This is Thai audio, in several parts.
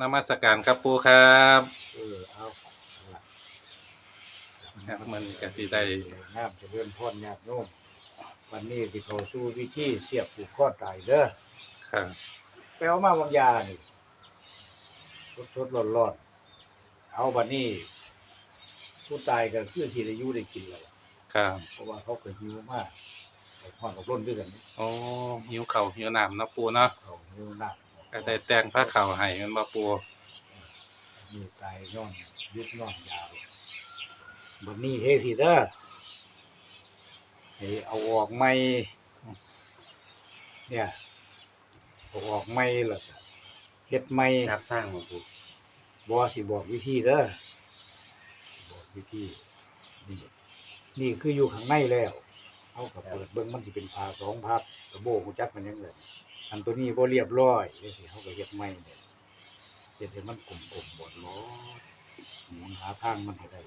นมัสการครับปูครับเออเอาละครับมันก็สิได้งามเจะเลื่อนพ่นญาติโน้มวันนี้สิเขาสู้วิธีเสียบผูกข้อตายเด้อครับไปเอามาบางยานี่สดๆร้อนๆเอาบัดนี้ผู้ตายก็คือสิได้อยู่ได้กินแล้วครับเพราะว่าเขาเคยหิวมากไปทอดกับร่นด้วยกันโอ้หิวเข่าวหิวน้ำเนาะปูเนาะเขาหิวหนัก ก็ได้แต่งผ้าเข่าวให้มันบ่ปูมีตายย้อนยุดย้อนยาวบัดนี้เฮ็ดสิเด้อให้เอาออกใหม่เนี่ยเอาออกใหม่แล้วก็เฮ็ดใหม่ครับสร้างมาปูบ่สิบอกวิธีเด้อบอกวิธีนี่นี่คืออยู่ข้างในแล้วเอาก็เปิดเบิ่งมันสิเป็นผ้าสองพับกระโบกจักมันยังไง อันตัวนี้บ่เรียบร้อยจังซี่เฮาก็เฮ็ดใหม่เนี่ยเฮ็ดให้มันกลมๆบ่ล้อหมุนหาทางมันให้ได้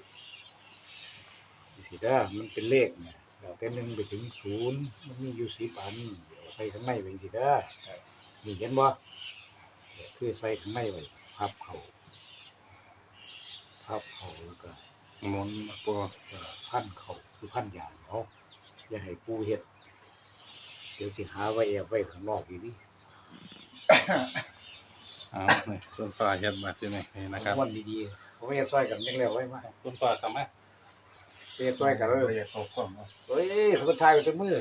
สิเด้อมันเป็นเลขเนี่ยแล้วแต่หนึ่งไปถึงศูนย์มันมีอยู่10อันเอาใส่ข้างในไว้สิเด้อนี่เห็นบ่คือใส่ข้างในไว้พับเข้าพับเขาแล้วก็หมุนบ่ปูเอ่อพันเขาคือพันยางเขาอย่าให้ปูเฮ็ด เดี๋ยวสิหาไว้แอบไว้ข้างนอกอีกนี่เอานี่คุณพ่อเฮ็ดมาที่นี่นี่นะครับวันดีๆผมเฮ็ดซอยกันยังแล้วไว้มาคุณพ่อทำไหมเฮ็ดซอยกันเลยเรียกเขาความว่าเฮ้ยเขาก็ทายกันจนมือ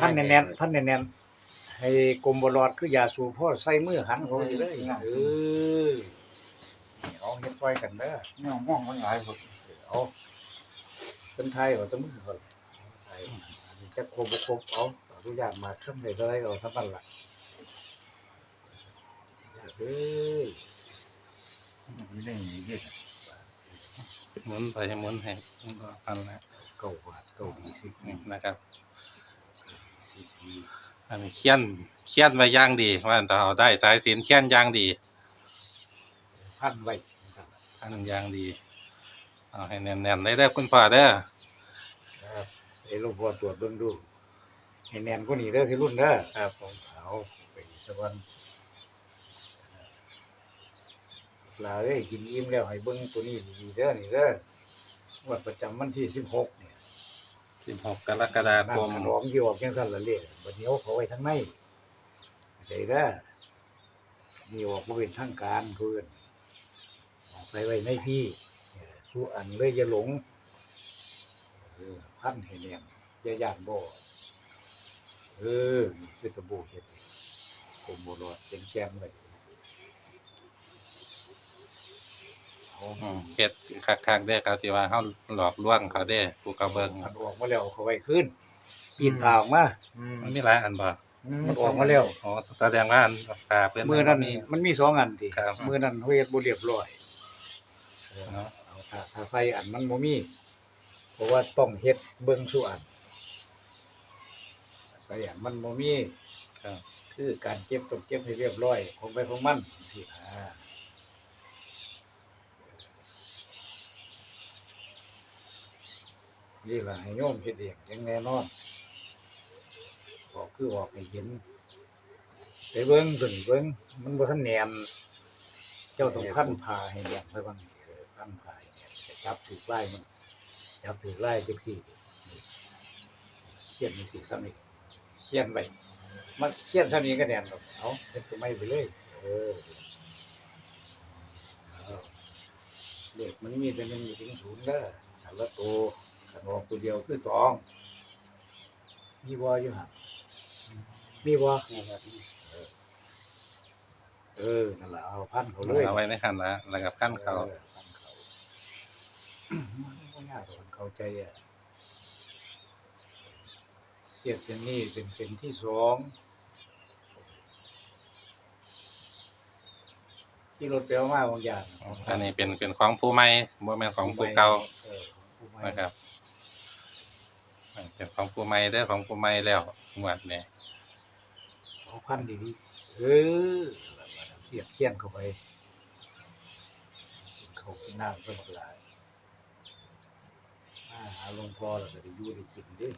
พันแน่นๆพันแน่นๆให้กลมบ่รอดคือยาสูบพ่อใส่มือหันเขาสิเลยเออเอาเฮ็ดซอยกันเด้อเนี่ยม่วงมันหลายคนเอาเป็นไทยเอาแตะมือก่อนไทยอันนี้ จะครบบ่ครบเอาอนุญาตมาขึ้นได้เท่าไรก็เอาเท่านั้นล่ะอยากเอ้ยมีได้มีเยอะหมุนไปหมุนให้มันก็อันละเก้าบาทเก้ายี่สิบนี่นะครับสิบยี่อันนี้เขียนเขียนไว้อย่างดีว่าถ้าเอาได้สายสินเขียนอย่างดีพันไว้นะครับอันอย่างดี เอาให้แน่นๆได้เด้อคุณพ่อเด้อ ครับใส่ลงพอตรวจเบิ่งดูให้แน่นกว่านี้เด้อสิรุ่นเด้อครับผมเอาไปสักวันปลาเอ้ยกินอิ่มแล้วให้เบิ่งตัวนี้ดีๆเด้อนี่เด้องวดประจำวันที่สิบหกเนี่ย16กรกฎาคมน้ำขนมที่ออกจังซั่นละเลยบัดนี้เอาเขาไว้ทั้งในใส่เด้อนี่ออกบ่เป็นทางการเพิ่นเอาใส่ไว้ในพี่เออสู้อันเลยอย่าหลง เออพันให้แน่นอย่าย่านบ่เออนี่คือตะบูเฮ็ดกลมบ่รอดเป็นแซมเลยเอาอืมเฮ็ดคักๆเด้อเขาสิว่าเฮาหลอกลวงเขาเด้อผู้เขาเบิ่งมันออกมาแล้วเอาเขาไว้ขึ้นปีนผ่าออกมามันมีหลายอันบ่มันออกมาแล้ว อ๋อแสดงว่าอันปลาเพิ่น มือนั้นมีมันมีสองอันติครับ มือนั้นเฮ็ดบ่เรียบร้อยเนาะเอาถ้าถ้าใส่อันมันบ่มี เพราะว่าต้องเฮ็ดเบิ่งสู่อันใส่อันมันบ่มีครับคือการเก็บต้องเก็บให้เรียบร้อยของไปของมันสิอ่านี่ล่ะให้โยมเฮ็ดเองอย่างแน่นอนบอกคือบอกให้เห็นใส่เบิ่งตัวนี้เบิ่งมันบ่ทันแนมเจ้าต้องพันผ้าให้แนมซะก่อนเออพันผ้าให้แนมจับถือไล่มัน จับถือไล่จังซี่นี่เขียนจังซี่ซ้ำนี่เขียนไว้มันเขียนซ้ำนี้ก็แนมดอกเอาเฮ็ดตัวไม่ไปเลย เออเอาเลขมันมีแต่หนึ่งถึงศูนย์เด้อคันละตัวคันออกตัวเดียวคือสองมีบ่อยู่หั่นมีบ่เออ นั่นล่ะเอาพันเขาเลยเอาไว้ในหันละแล้วก็ขั้นเขาออพันเขามันก็ ยากกว่าเข้าใจอะเสียบเส้นนี้เป็นเส้นที่สองที่รถเปลวมาบางอย่างอันนี้เป็นเป็นของผู้ใหม่บ่แม่นของผู้เก่าออของผู้ใหม่นะครับเป็นของผู้ใหม่เด้อของผู้ใหม่แล้วงวดนี้เอาพันดีๆเออเสียบเขียนเข้าไปเขากินน้ำก็หมดหลาย มาหาหลวงพ่อแล้วก็ได้อยู่ได้กินเด้วย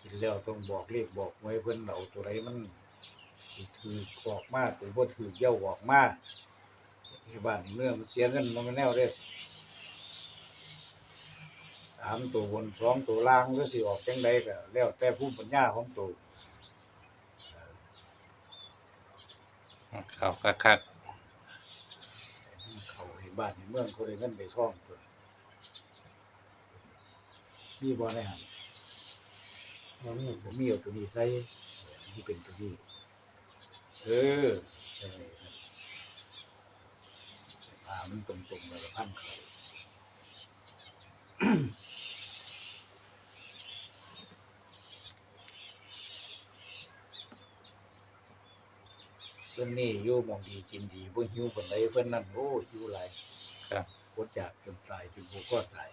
กินแล้วต้องบอกเลขบอกไว้เพิ่นเอาตัวไรมันที่ถือออกมาตัวบ่ถือเย้าออกมาที่บ้านเมืองมันเสียเงินมันไม่แน่เด้สามตัวบนสองตัวล่างก็สิออกจังใดก็แล้วแต่ผู้ปัญญาของตัวเขาคักคัก เขาเห็นบ้านเห็นเมืองเขาได้เงินได้ทองเพิ่น มีบ่ได้หั่นบ่มีผมมีเอาตัวนี้ใส่ที่เป็นตัวนี้ เออใช่ครับผ่ามันตรงๆแล้วก็พันเขาเพิ่นนี่อยู่หมองดีกินดีบ่หิวปานใดเพิ่นนั่นโอ้หิวหลายๆครับอดจากจนตายจนบ่ก็ตาย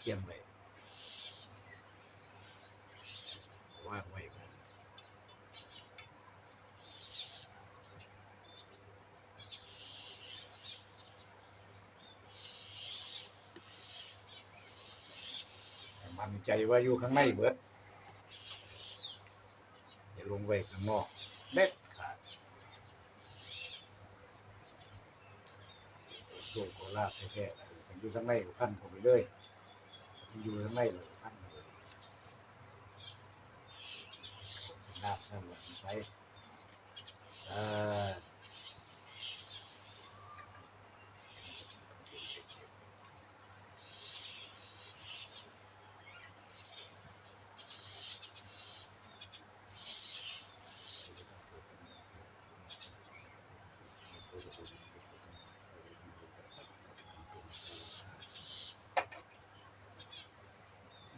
เสียเทียมไว้วางไว้ก่อนมั่นใจว่าอยู่ข้างในเบิดอย่าลงไปข้างนอกเด็ดขาดโลกโคราชแท้ๆมันอยู่ข้างในก็พันเข้าไปเลย อยู่ข้างในเลยพันเข้าไปเลยน้ำนั่นแหละใช้อ่า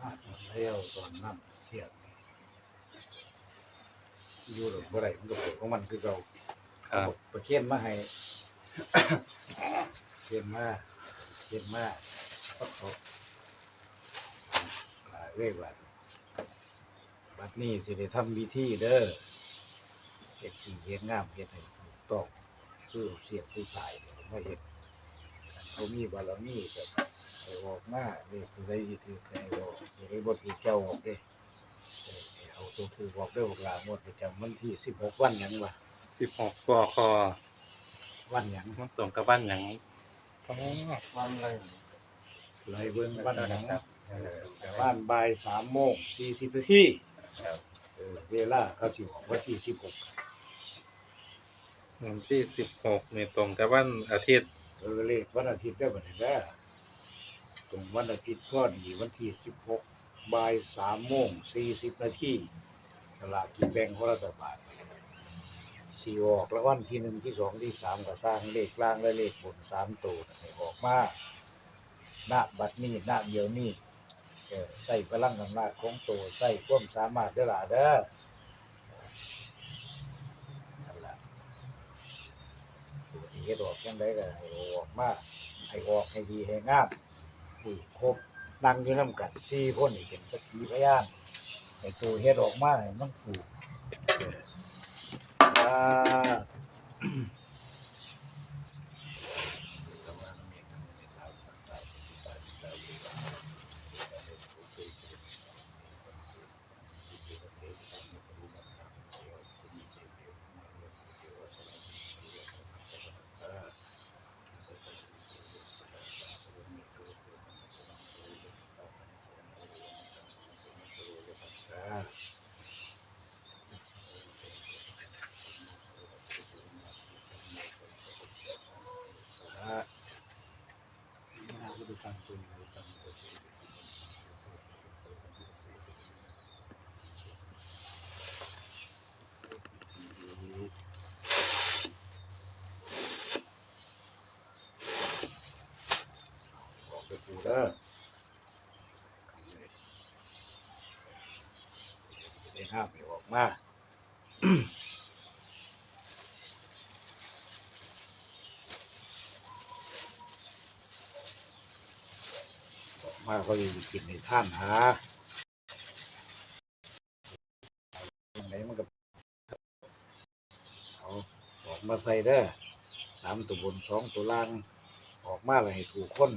มาจนแล้วตอนนั้นเสียดอยู่หรือบ่ได้มันก็ปวดของมันคือเราครับประเคียนมาให้ เคียนมาเคียนมาก็เขาหลายเวบัดบัดนี้สิได้ทำวิธีเด้อเฮ็ดดีเฮ็ดงามเฮ็ดให้ถูกต้องสู้เสียผู้ตายเนี่ยมาเฮ็ด เขามีบารมีก็ ให้ออกมาเลขผู้ใดสิถือใครออกสิได้บ่ถือเจ้าออกเด้เออให้เอาตัวถือออกเด้อพวกหลานหมดประจำวันที่16วันหยังวะสิบหกกคอวันหยังมันตรงกับบ้านหยังอ๋อวันอะไรไหลเบิ่งวันหยังครับเออแต่บ้านบ่ายสามโมงสี่สิบนาทีครับเออเวลาเขาสิออกวันที่สิบหกวันที่สิบหกนี่ตรงกับวันอาทิตย์เออเลขวันอาทิตย์ได้บัดนี้แล้ว ตรงวันอาทิตย์ก็ดีวันที่สิบหกบ่ายสามโมงสี่สิบนาทีสลากกินแบ่งของรัฐบาลสี่ออกแล้ววันที่หนึ่งที่สองที่สามก็สร้างเลขกลางและเลขบนสามตัวให้ออกมาหน้าบัดนี้หน้าเดียวนี้เออใส่พลังอำนาจของตัวใส่ความสามารถเด้อล่ะเด้อนั่นล่ะตัวที่เฮ็ดออกจังไดก็ให้ออกมาให้ออกให้ดีให้งาม นี่ครบนั่งอยู่นำกันสี่คนนี่เป็นสักขีพยานไอ้ตัวเฮ็ดออกมาให้มันถูกอ่า อ่าอ่าน่าจะได้ฟังตัวนี้ฟังตัวนี้บอกไปปู เด้อได้ห้ามไม่ออกมา กมาเขาจะกินในท่านหาอย่างไหนมันก็เอาออกมาใส่เด้อสามตัวบนสองตัวล่าง ออกมาเลยให้ถูกคน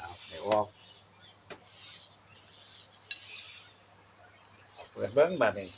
ออกเปิดเบิ้งบัดนี้